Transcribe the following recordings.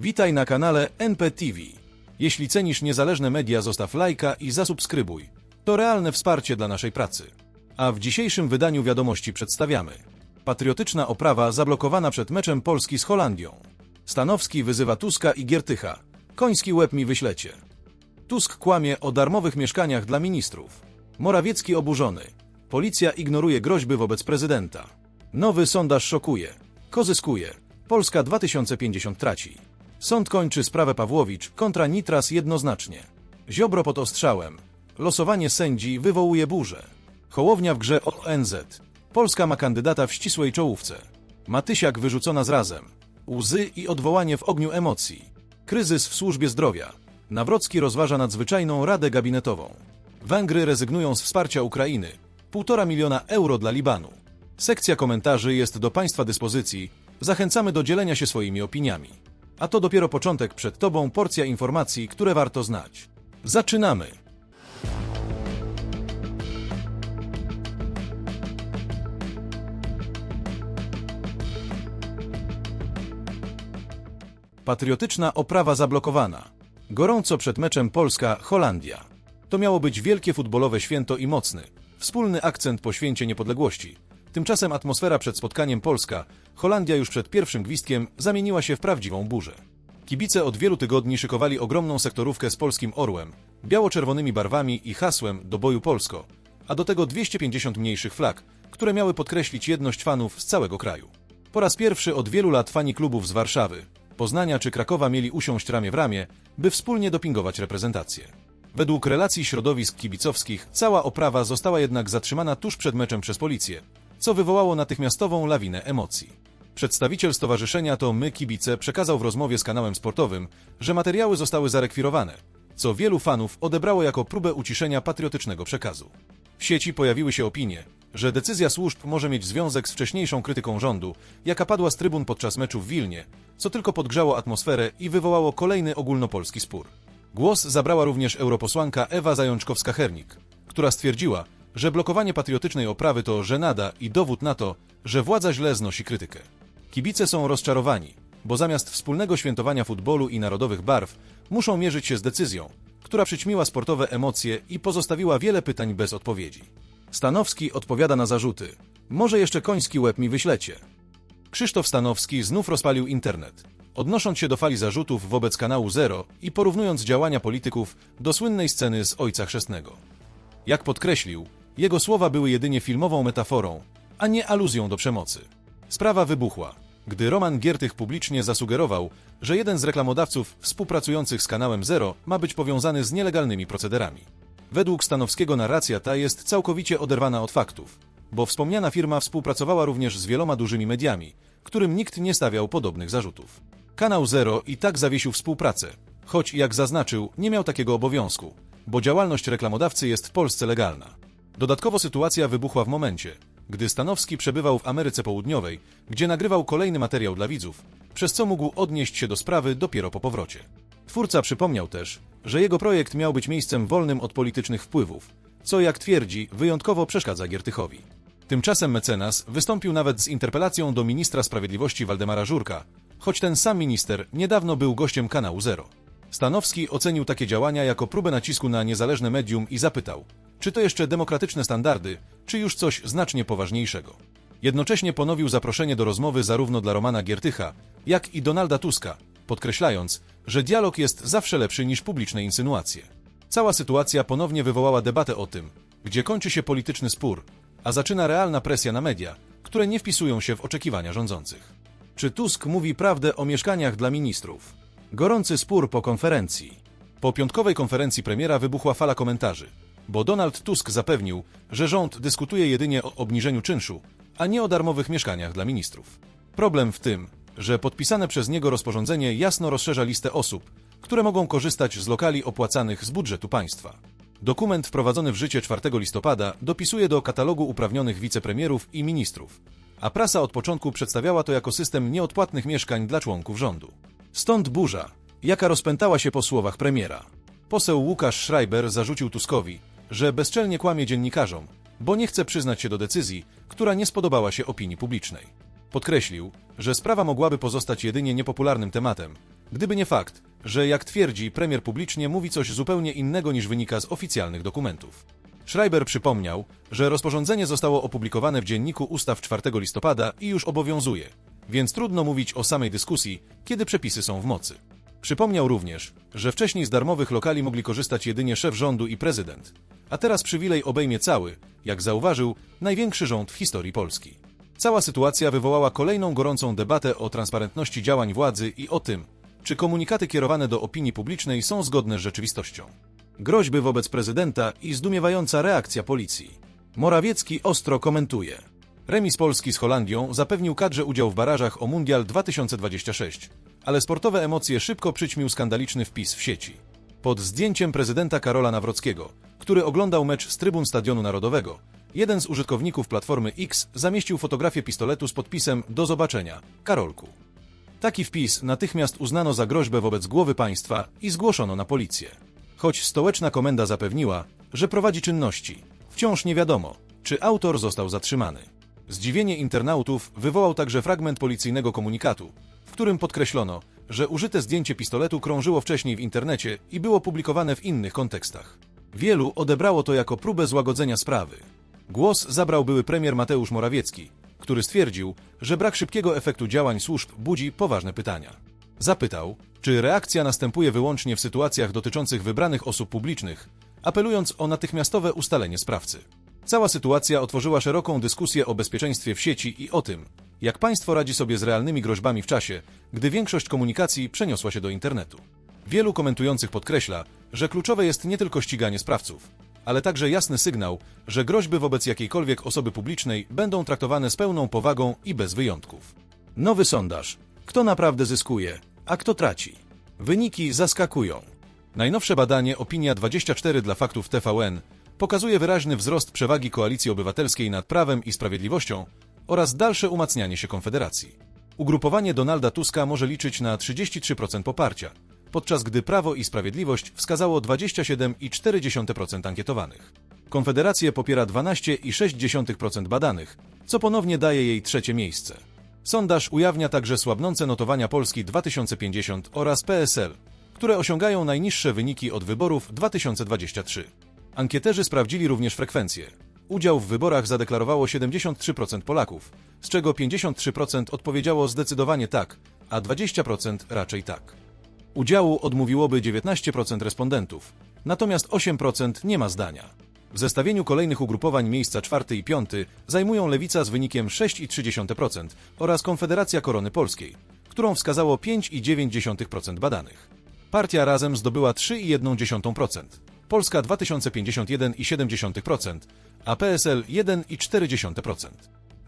Witaj na kanale NPTV. Jeśli cenisz niezależne media, zostaw lajka i zasubskrybuj. To realne wsparcie dla naszej pracy. A w dzisiejszym wydaniu wiadomości przedstawiamy. Patriotyczna oprawa zablokowana przed meczem Polski z Holandią. Stanowski wyzywa Tuska i Giertycha. Koński łeb mi wyślecie. Tusk kłamie o darmowych mieszkaniach dla ministrów. Morawiecki oburzony. Policja ignoruje groźby wobec prezydenta. Nowy sondaż szokuje. Kozyskuje. Polska 2050 traci. Sąd kończy sprawę Pawłowicz kontra Nitras jednoznacznie. Ziobro pod ostrzałem. Losowanie sędzi wywołuje burzę. Hołownia w grze ONZ. Polska ma kandydata w ścisłej czołówce. Matysiak wyrzucona z razem. Łzy i odwołanie w ogniu emocji. Kryzys w służbie zdrowia. Nawrocki rozważa nadzwyczajną radę gabinetową. Węgry rezygnują z wsparcia Ukrainy. Półtora miliona euro dla Libanu. Sekcja komentarzy jest do Państwa dyspozycji. Zachęcamy do dzielenia się swoimi opiniami. A to dopiero początek przed Tobą porcja informacji, które warto znać. Zaczynamy! Patriotyczna oprawa zablokowana. Gorąco przed meczem Polska-Holandia. To miało być wielkie futbolowe święto i mocny, wspólny akcent po święcie niepodległości. Tymczasem atmosfera przed spotkaniem Polska-Holandia już przed pierwszym gwizdkiem zamieniła się w prawdziwą burzę. Kibice od wielu tygodni szykowali ogromną sektorówkę z polskim orłem, biało-czerwonymi barwami i hasłem do boju Polsko, a do tego 250 mniejszych flag, które miały podkreślić jedność fanów z całego kraju. Po raz pierwszy od wielu lat fani klubów z Warszawy, Poznania czy Krakowa mieli usiąść ramię w ramię, by wspólnie dopingować reprezentację. Według relacji środowisk kibicowskich cała oprawa została jednak zatrzymana tuż przed meczem przez policję, co wywołało natychmiastową lawinę emocji. Przedstawiciel stowarzyszenia to My Kibice przekazał w rozmowie z kanałem sportowym, że materiały zostały zarekwirowane, co wielu fanów odebrało jako próbę uciszenia patriotycznego przekazu. W sieci pojawiły się opinie, że decyzja służb może mieć związek z wcześniejszą krytyką rządu, jaka padła z trybun podczas meczu w Wilnie, co tylko podgrzało atmosferę i wywołało kolejny ogólnopolski spór. Głos zabrała również europosłanka Ewa Zajączkowska-Hernik, która stwierdziła, że blokowanie patriotycznej oprawy to żenada i dowód na to, że władza źle znosi krytykę. Kibice są rozczarowani, bo zamiast wspólnego świętowania futbolu i narodowych barw, muszą mierzyć się z decyzją, która przyćmiła sportowe emocje i pozostawiła wiele pytań bez odpowiedzi. Stanowski odpowiada na zarzuty. Może jeszcze koński łeb mi wyślecie. Krzysztof Stanowski znów rozpalił internet, odnosząc się do fali zarzutów wobec kanału Zero i porównując działania polityków do słynnej sceny z Ojca Chrzestnego. Jak podkreślił, jego słowa były jedynie filmową metaforą, a nie aluzją do przemocy. Sprawa wybuchła, gdy Roman Giertych publicznie zasugerował, że jeden z reklamodawców współpracujących z kanałem Zero ma być powiązany z nielegalnymi procederami. Według Stanowskiego narracja ta jest całkowicie oderwana od faktów, bo wspomniana firma współpracowała również z wieloma dużymi mediami, którym nikt nie stawiał podobnych zarzutów. Kanał Zero i tak zawiesił współpracę, choć jak zaznaczył, nie miał takiego obowiązku, bo działalność reklamodawcy jest w Polsce legalna. Dodatkowo sytuacja wybuchła w momencie, gdy Stanowski przebywał w Ameryce Południowej, gdzie nagrywał kolejny materiał dla widzów, przez co mógł odnieść się do sprawy dopiero po powrocie. Twórca przypomniał też, że jego projekt miał być miejscem wolnym od politycznych wpływów, co jak twierdzi, wyjątkowo przeszkadza Giertychowi. Tymczasem mecenas wystąpił nawet z interpelacją do ministra sprawiedliwości Waldemara Żurka, choć ten sam minister niedawno był gościem kanału Zero. Stanowski ocenił takie działania jako próbę nacisku na niezależne medium i zapytał, czy to jeszcze demokratyczne standardy, czy już coś znacznie poważniejszego. Jednocześnie ponowił zaproszenie do rozmowy zarówno dla Romana Giertycha, jak i Donalda Tuska, podkreślając, że dialog jest zawsze lepszy niż publiczne insynuacje. Cała sytuacja ponownie wywołała debatę o tym, gdzie kończy się polityczny spór, a zaczyna realna presja na media, które nie wpisują się w oczekiwania rządzących. Czy Tusk mówi prawdę o mieszkaniach dla ministrów? Gorący spór po konferencji. Po piątkowej konferencji premiera wybuchła fala komentarzy, bo Donald Tusk zapewnił, że rząd dyskutuje jedynie o obniżeniu czynszu, a nie o darmowych mieszkaniach dla ministrów. Problem w tym, że podpisane przez niego rozporządzenie jasno rozszerza listę osób, które mogą korzystać z lokali opłacanych z budżetu państwa. Dokument wprowadzony w życie 4 listopada dopisuje do katalogu uprawnionych wicepremierów i ministrów, a prasa od początku przedstawiała to jako system nieodpłatnych mieszkań dla członków rządu. Stąd burza, jaka rozpętała się po słowach premiera. Poseł Łukasz Schreiber zarzucił Tuskowi, że bezczelnie kłamie dziennikarzom, bo nie chce przyznać się do decyzji, która nie spodobała się opinii publicznej. Podkreślił, że sprawa mogłaby pozostać jedynie niepopularnym tematem, Gdyby nie fakt, że jak twierdzi, premier publicznie mówi coś zupełnie innego niż wynika z oficjalnych dokumentów. Schreiber przypomniał, że rozporządzenie zostało opublikowane w Dzienniku Ustaw 4 listopada i już obowiązuje, więc trudno mówić o samej dyskusji, kiedy przepisy są w mocy. Przypomniał również, że wcześniej z darmowych lokali mogli korzystać jedynie szef rządu i prezydent, a teraz przywilej obejmie cały, jak zauważył, największy rząd w historii Polski. Cała sytuacja wywołała kolejną gorącą debatę o transparentności działań władzy i o tym, czy komunikaty kierowane do opinii publicznej są zgodne z rzeczywistością. Groźby wobec prezydenta i zdumiewająca reakcja policji. Morawiecki ostro komentuje. Remis Polski z Holandią zapewnił kadrze udział w barażach o Mundial 2026, ale sportowe emocje szybko przyćmił skandaliczny wpis w sieci. Pod zdjęciem prezydenta Karola Nawrockiego, który oglądał mecz z trybun Stadionu Narodowego, jeden z użytkowników Platformy X zamieścił fotografię pistoletu z podpisem Do zobaczenia, Karolku. Taki wpis natychmiast uznano za groźbę wobec głowy państwa i zgłoszono na policję. Choć stołeczna komenda zapewniła, że prowadzi czynności, wciąż nie wiadomo, czy autor został zatrzymany. Zdziwienie internautów wywołał także fragment policyjnego komunikatu, w którym podkreślono, że użyte zdjęcie pistoletu krążyło wcześniej w internecie i było publikowane w innych kontekstach. Wielu odebrało to jako próbę złagodzenia sprawy. Głos zabrał były premier Mateusz Morawiecki, który stwierdził, że brak szybkiego efektu działań służb budzi poważne pytania. Zapytał, czy reakcja następuje wyłącznie w sytuacjach dotyczących wybranych osób publicznych, apelując o natychmiastowe ustalenie sprawcy. Cała sytuacja otworzyła szeroką dyskusję o bezpieczeństwie w sieci i o tym, jak państwo radzi sobie z realnymi groźbami w czasie, gdy większość komunikacji przeniosła się do internetu. Wielu komentujących podkreśla, że kluczowe jest nie tylko ściganie sprawców, ale także jasny sygnał, że groźby wobec jakiejkolwiek osoby publicznej będą traktowane z pełną powagą i bez wyjątków. Nowy sondaż. Kto naprawdę zyskuje, a kto traci? Wyniki zaskakują. Najnowsze badanie Opinia 24 dla faktów TVN pokazuje wyraźny wzrost przewagi Koalicji Obywatelskiej nad Prawem i Sprawiedliwością oraz dalsze umacnianie się Konfederacji. Ugrupowanie Donalda Tuska może liczyć na 33% poparcia, podczas gdy Prawo i Sprawiedliwość wskazało 27,4% ankietowanych. Konfederację popiera 12,6% badanych, co ponownie daje jej trzecie miejsce. Sondaż ujawnia także słabnące notowania Polski 2050 oraz PSL, które osiągają najniższe wyniki od wyborów 2023. Ankieterzy sprawdzili również frekwencję. Udział w wyborach zadeklarowało 73% Polaków, z czego 53% odpowiedziało zdecydowanie tak, a 20% raczej tak. Udziału odmówiłoby 19% respondentów, natomiast 8% nie ma zdania. W zestawieniu kolejnych ugrupowań miejsca czwarty i piąty zajmują Lewica z wynikiem 6,3% oraz Konfederacja Korony Polskiej, którą wskazało 5,9% badanych. Partia Razem zdobyła 3,1%, Polska 2051,7%, a PSL 1,4%.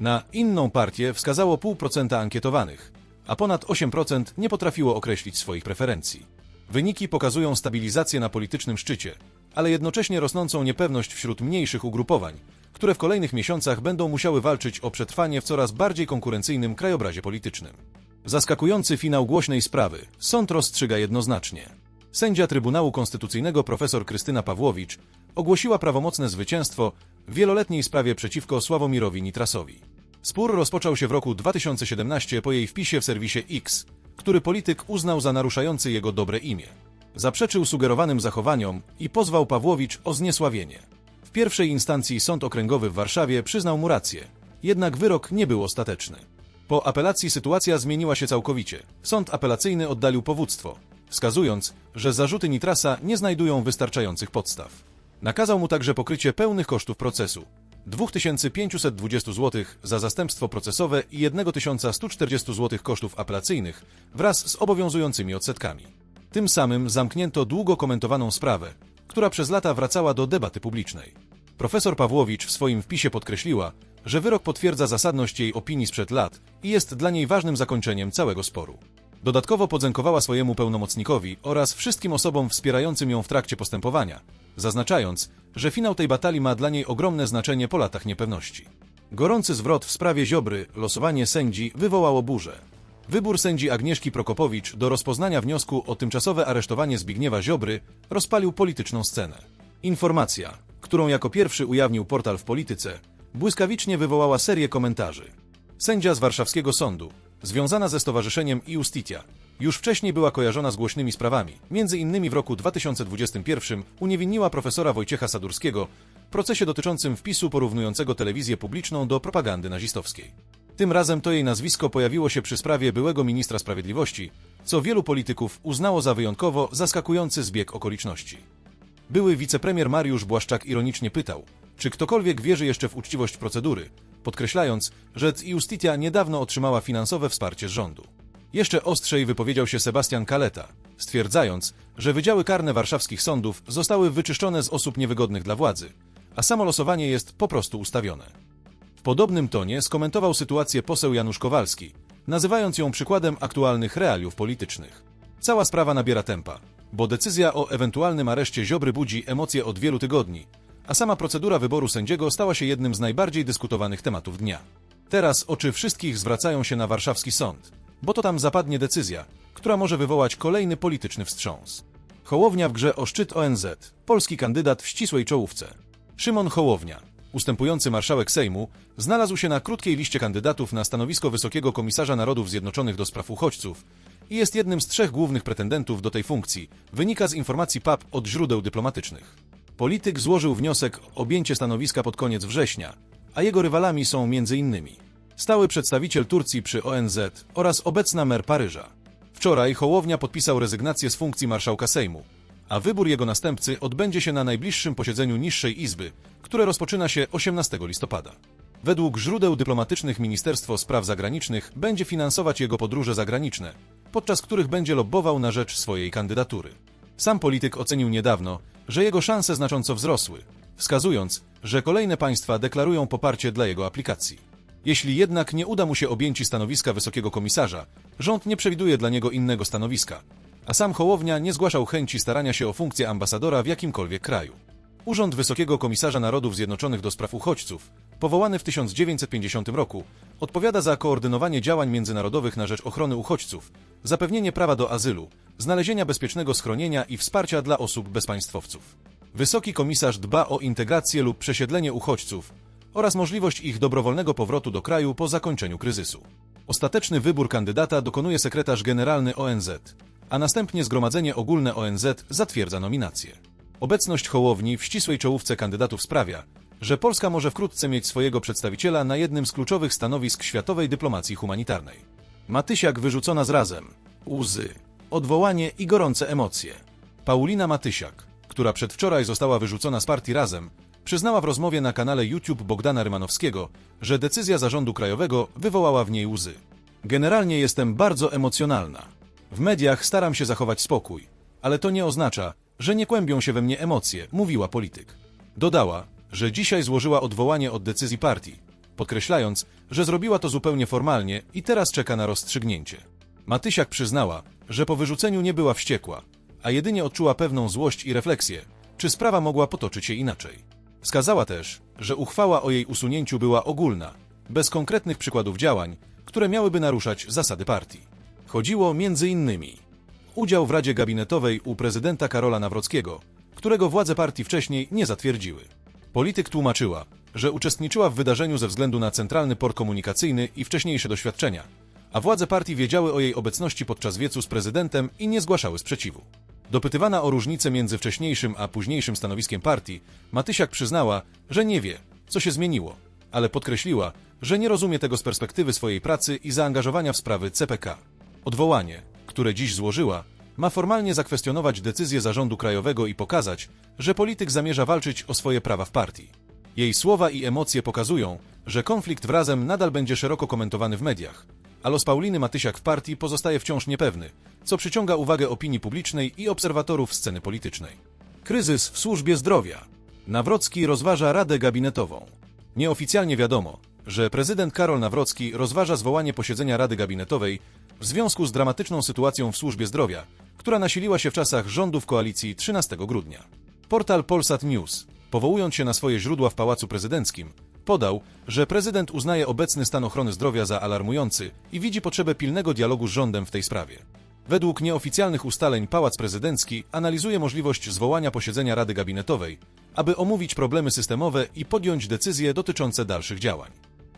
Na inną partię wskazało 0,5% ankietowanych, a ponad 8% nie potrafiło określić swoich preferencji. Wyniki pokazują stabilizację na politycznym szczycie, ale jednocześnie rosnącą niepewność wśród mniejszych ugrupowań, które w kolejnych miesiącach będą musiały walczyć o przetrwanie w coraz bardziej konkurencyjnym krajobrazie politycznym. Zaskakujący finał głośnej sprawy. Sąd rozstrzyga jednoznacznie. Sędzia Trybunału Konstytucyjnego profesor Krystyna Pawłowicz ogłosiła prawomocne zwycięstwo w wieloletniej sprawie przeciwko Sławomirowi Nitrasowi. Spór rozpoczął się w roku 2017 po jej wpisie w serwisie X, który polityk uznał za naruszający jego dobre imię. Zaprzeczył sugerowanym zachowaniom i pozwał Pawłowicz o zniesławienie. W pierwszej instancji Sąd Okręgowy w Warszawie przyznał mu rację, jednak wyrok nie był ostateczny. Po apelacji sytuacja zmieniła się całkowicie. Sąd apelacyjny oddalił powództwo, wskazując, że zarzuty Nitrasa nie znajdują wystarczających podstaw. Nakazał mu także pokrycie pełnych kosztów procesu 2520 zł za zastępstwo procesowe i 1140 zł kosztów apelacyjnych wraz z obowiązującymi odsetkami. Tym samym zamknięto długo komentowaną sprawę, która przez lata wracała do debaty publicznej. Profesor Pawłowicz w swoim wpisie podkreśliła, że wyrok potwierdza zasadność jej opinii sprzed lat i jest dla niej ważnym zakończeniem całego sporu. Dodatkowo podziękowała swojemu pełnomocnikowi oraz wszystkim osobom wspierającym ją w trakcie postępowania, zaznaczając, że finał tej batalii ma dla niej ogromne znaczenie po latach niepewności. Gorący zwrot w sprawie Ziobry, losowanie sędzi wywołało burzę. Wybór sędzi Agnieszki Prokopowicz do rozpoznania wniosku o tymczasowe aresztowanie Zbigniewa Ziobry rozpalił polityczną scenę. Informacja, którą jako pierwszy ujawnił portal w Polityce, błyskawicznie wywołała serię komentarzy. Sędzia z warszawskiego sądu, związana ze stowarzyszeniem Iustitia, Już wcześniej była kojarzona z głośnymi sprawami. Między innymi w roku 2021 uniewinniła profesora Wojciecha Sadurskiego w procesie dotyczącym wpisu porównującego telewizję publiczną do propagandy nazistowskiej. Tym razem to jej nazwisko pojawiło się przy sprawie byłego ministra sprawiedliwości, co wielu polityków uznało za wyjątkowo zaskakujący zbieg okoliczności. Były wicepremier Mariusz Błaszczak ironicznie pytał, czy ktokolwiek wierzy jeszcze w uczciwość procedury, podkreślając, że Justitia niedawno otrzymała finansowe wsparcie z rządu. Jeszcze ostrzej wypowiedział się Sebastian Kaleta, stwierdzając, że wydziały karne warszawskich sądów zostały wyczyszczone z osób niewygodnych dla władzy, a samo losowanie jest po prostu ustawione. W podobnym tonie skomentował sytuację poseł Janusz Kowalski, nazywając ją przykładem aktualnych realiów politycznych. Cała sprawa nabiera tempa, bo decyzja o ewentualnym areszcie Ziobry budzi emocje od wielu tygodni, a sama procedura wyboru sędziego stała się jednym z najbardziej dyskutowanych tematów dnia. Teraz oczy wszystkich zwracają się na warszawski sąd, bo to tam zapadnie decyzja, która może wywołać kolejny polityczny wstrząs. Hołownia w grze o szczyt ONZ, polski kandydat w ścisłej czołówce. Szymon Hołownia, ustępujący marszałek Sejmu, znalazł się na krótkiej liście kandydatów na stanowisko Wysokiego Komisarza Narodów Zjednoczonych do spraw uchodźców i jest jednym z trzech głównych pretendentów do tej funkcji, wynika z informacji PAP od źródeł dyplomatycznych. Polityk złożył wniosek o objęcie stanowiska pod koniec września, a jego rywalami są m.in. stały przedstawiciel Turcji przy ONZ oraz obecna mer Paryża. Wczoraj Hołownia podpisał rezygnację z funkcji marszałka Sejmu, a wybór jego następcy odbędzie się na najbliższym posiedzeniu Niższej Izby, które rozpoczyna się 18 listopada. Według źródeł dyplomatycznych Ministerstwo Spraw Zagranicznych będzie finansować jego podróże zagraniczne, podczas których będzie lobbował na rzecz swojej kandydatury. Sam polityk ocenił niedawno, że jego szanse znacząco wzrosły, wskazując, że kolejne państwa deklarują poparcie dla jego aplikacji. Jeśli jednak nie uda mu się objęci stanowiska wysokiego komisarza, rząd nie przewiduje dla niego innego stanowiska, a sam Hołownia nie zgłaszał chęci starania się o funkcję ambasadora w jakimkolwiek kraju. Urząd Wysokiego Komisarza Narodów Zjednoczonych do spraw uchodźców, powołany w 1950 roku, odpowiada za koordynowanie działań międzynarodowych na rzecz ochrony uchodźców, zapewnienie prawa do azylu, znalezienia bezpiecznego schronienia i wsparcia dla osób bezpaństwowców. Wysoki komisarz dba o integrację lub przesiedlenie uchodźców oraz możliwość ich dobrowolnego powrotu do kraju po zakończeniu kryzysu. Ostateczny wybór kandydata dokonuje sekretarz generalny ONZ, a następnie Zgromadzenie Ogólne ONZ zatwierdza nominację. Obecność Hołowni w ścisłej czołówce kandydatów sprawia, że Polska może wkrótce mieć swojego przedstawiciela na jednym z kluczowych stanowisk światowej dyplomacji humanitarnej. Matysiak wyrzucona z razem. Łzy, odwołanie i gorące emocje. Paulina Matysiak, która przedwczoraj została wyrzucona z partii Razem, przyznała w rozmowie na kanale YouTube Bogdana Rymanowskiego, że decyzja zarządu krajowego wywołała w niej łzy. Generalnie jestem bardzo emocjonalna. W mediach staram się zachować spokój, ale to nie oznacza, że nie kłębią się we mnie emocje, mówiła polityk. Dodała, że dzisiaj złożyła odwołanie od decyzji partii, podkreślając, że zrobiła to zupełnie formalnie i teraz czeka na rozstrzygnięcie. Matysiak przyznała, że po wyrzuceniu nie była wściekła, a jedynie odczuła pewną złość i refleksję, czy sprawa mogła potoczyć się inaczej. Wskazała też, że uchwała o jej usunięciu była ogólna, bez konkretnych przykładów działań, które miałyby naruszać zasady partii. Chodziło m.in. udział w Radzie Gabinetowej u prezydenta Karola Nawrockiego, którego władze partii wcześniej nie zatwierdziły. Polityk tłumaczyła, że uczestniczyła w wydarzeniu ze względu na centralny port komunikacyjny i wcześniejsze doświadczenia, a władze partii wiedziały o jej obecności podczas wiecu z prezydentem i nie zgłaszały sprzeciwu. Dopytywana o różnicę między wcześniejszym a późniejszym stanowiskiem partii, Matysiak przyznała, że nie wie, co się zmieniło, ale podkreśliła, że nie rozumie tego z perspektywy swojej pracy i zaangażowania w sprawy CPK. Odwołanie, które dziś złożyła, ma formalnie zakwestionować decyzję zarządu krajowego i pokazać, że polityk zamierza walczyć o swoje prawa w partii. Jej słowa i emocje pokazują, że konflikt wrazem nadal będzie szeroko komentowany w mediach, a los Pauliny Matysiak w partii pozostaje wciąż niepewny, co przyciąga uwagę opinii publicznej i obserwatorów sceny politycznej. Kryzys w służbie zdrowia. Nawrocki rozważa Radę Gabinetową. Nieoficjalnie wiadomo, że prezydent Karol Nawrocki rozważa zwołanie posiedzenia Rady Gabinetowej w związku z dramatyczną sytuacją w służbie zdrowia, która nasiliła się w czasach rządów koalicji 13 grudnia. Portal Polsat News, powołując się na swoje źródła w Pałacu Prezydenckim, podał, że prezydent uznaje obecny stan ochrony zdrowia za alarmujący i widzi potrzebę pilnego dialogu z rządem w tej sprawie. Według nieoficjalnych ustaleń Pałac Prezydencki analizuje możliwość zwołania posiedzenia Rady Gabinetowej, aby omówić problemy systemowe i podjąć decyzje dotyczące dalszych działań.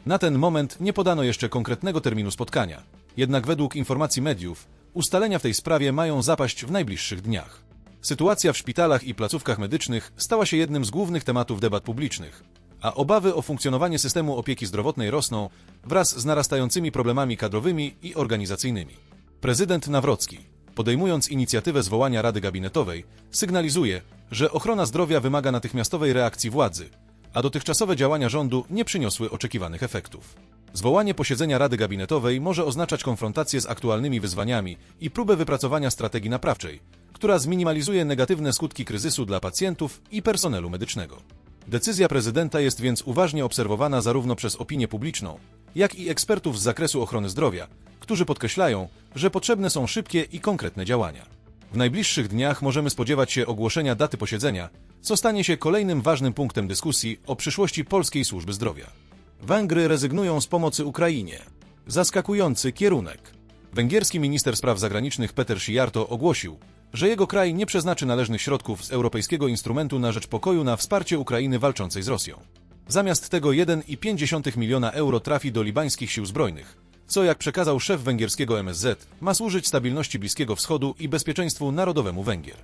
Na ten moment nie podano jeszcze konkretnego terminu spotkania, jednak według informacji mediów Ustalenia w tej sprawie mają zapaść w najbliższych dniach. Sytuacja w szpitalach i placówkach medycznych stała się jednym z głównych tematów debat publicznych, a obawy o funkcjonowanie systemu opieki zdrowotnej rosną wraz z narastającymi problemami kadrowymi i organizacyjnymi. Prezydent Nawrocki, podejmując inicjatywę zwołania Rady Gabinetowej, sygnalizuje, że ochrona zdrowia wymaga natychmiastowej reakcji władzy, a dotychczasowe działania rządu nie przyniosły oczekiwanych efektów. Zwołanie posiedzenia Rady Gabinetowej może oznaczać konfrontację z aktualnymi wyzwaniami i próbę wypracowania strategii naprawczej, która zminimalizuje negatywne skutki kryzysu dla pacjentów i personelu medycznego. Decyzja prezydenta jest więc uważnie obserwowana zarówno przez opinię publiczną, jak i ekspertów z zakresu ochrony zdrowia, którzy podkreślają, że potrzebne są szybkie i konkretne działania. W najbliższych dniach możemy spodziewać się ogłoszenia daty posiedzenia, co stanie się kolejnym ważnym punktem dyskusji o przyszłości polskiej służby zdrowia. Węgry rezygnują z pomocy Ukrainie. Zaskakujący kierunek. Węgierski minister spraw zagranicznych Peter Sijarto ogłosił, że jego kraj nie przeznaczy należnych środków z Europejskiego Instrumentu na rzecz pokoju na wsparcie Ukrainy walczącej z Rosją. Zamiast tego 1,5 miliona euro trafi do libańskich sił zbrojnych, co jak przekazał szef węgierskiego MSZ, ma służyć stabilności Bliskiego Wschodu i bezpieczeństwu narodowemu Węgier.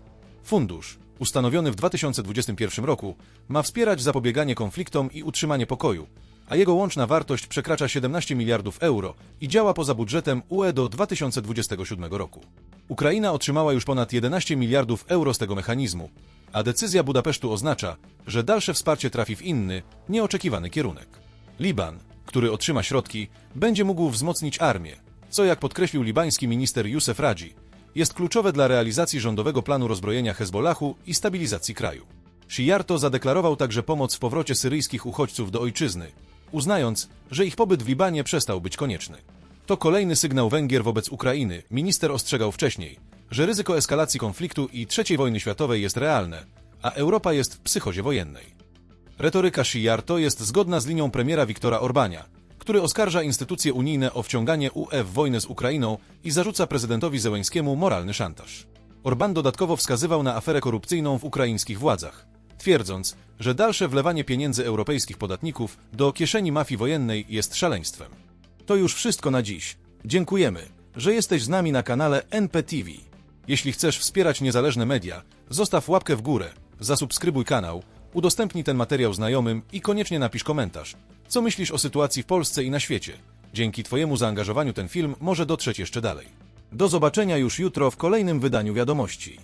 Fundusz, ustanowiony w 2021 roku, ma wspierać zapobieganie konfliktom i utrzymanie pokoju, a jego łączna wartość przekracza 17 miliardów euro i działa poza budżetem UE do 2027 roku. Ukraina otrzymała już ponad 11 miliardów euro z tego mechanizmu, a decyzja Budapesztu oznacza, że dalsze wsparcie trafi w inny, nieoczekiwany kierunek. Liban, który otrzyma środki, będzie mógł wzmocnić armię, co jak podkreślił libański minister Youssef Radzi, jest kluczowe dla realizacji rządowego planu rozbrojenia Hezbollahu i stabilizacji kraju. Shijarto zadeklarował także pomoc w powrocie syryjskich uchodźców do ojczyzny, uznając, że ich pobyt w Libanie przestał być konieczny. To kolejny sygnał Węgier wobec Ukrainy. Minister ostrzegał wcześniej, że ryzyko eskalacji konfliktu i III wojny światowej jest realne, a Europa jest w psychozie wojennej. Retoryka Shijarto jest zgodna z linią premiera Viktora Orbania, który oskarża instytucje unijne o wciąganie UE w wojnę z Ukrainą i zarzuca prezydentowi Zełeńskiemu moralny szantaż. Orban dodatkowo wskazywał na aferę korupcyjną w ukraińskich władzach, twierdząc, że dalsze wlewanie pieniędzy europejskich podatników do kieszeni mafii wojennej jest szaleństwem. To już wszystko na dziś. Dziękujemy, że jesteś z nami na kanale NPTV. Jeśli chcesz wspierać niezależne media, zostaw łapkę w górę, zasubskrybuj kanał, udostępnij ten materiał znajomym i koniecznie napisz komentarz. Co myślisz o sytuacji w Polsce i na świecie? Dzięki Twojemu zaangażowaniu ten film może dotrzeć jeszcze dalej. Do zobaczenia już jutro w kolejnym wydaniu wiadomości.